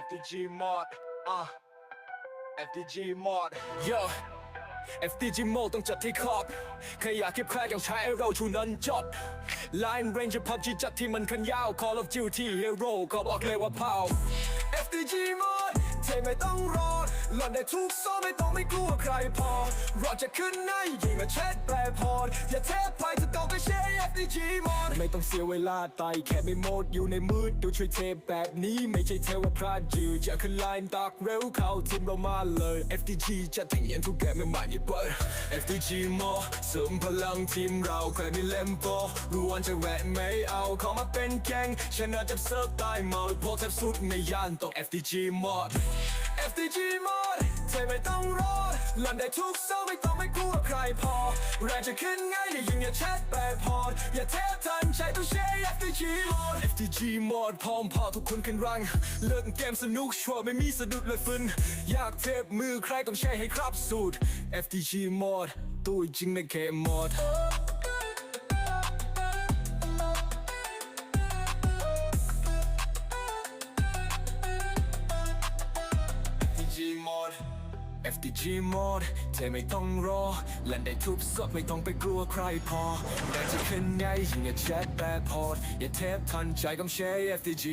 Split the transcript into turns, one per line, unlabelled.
FDG mod อะ FDG mod Yo FDG mod ต้องจัดที่ขอบใครอยากเก็บแค่อย่างใช้เราชูนั้นจบ Line Ranger PUBG จัดที่มันคันยาว Call of Duty Hero ก็บอกเลยว่าเผา FDG mod เทไม่ต้องรอ หล่อนได้ทุกโซไม่ต้องไม่กลัวใครพอรอจะขึ้นในยิงมาแชทแปรพอดอย่าเทปไปจะต้องไปเชย FDG mod ไม่ต้องเสียเวลาไตแค่ไม่โหมดอยู่ในมืดดูช่วยเทปแบบนี้ไม่ใช่เทวพระจืดจะขึ้นไลน์ตักเร็วเข้าทีมเรามาเลย FDG จะถึงยันทุกแกไม่หม่เปิด FDG mod เสริมพลังทีมเราใครไมีเล่มโบรู้วันจะแหวะไม่เอาเข้ามาเป็นแกงชนะจับเซิร์ฟตายเมาพวกแทบสุดในย่านต้อง FDG mod FDG mod เทไม่ต้องรอหลันได้ทุกเซลไม่ต้องไม่กลัวใครพอ แรงจะขึ้นง่ายอย่ายิงอย่าแชทแปรพอดอย่าเทปทันใช้ต้องใช้ FDG mod FDG mod พร้อมพอทุกคนขึ้นรัง เลิกเกมสนุกชัวร์ไม่มีสะดุดเลยฟึนอยากเทปมือใครต้องใช้ให้ครับสูตร FDG mod ตัวจริงในเกม mod FDG mode FDG m o d เธอไม่ต้องรอและได้ทุบซอกไม่ต้องไปกลัวใครพอแต่จะขึ้นไงยิงอย่าแชทแปรพอดอย่าเทปทันใจกับเชย FDG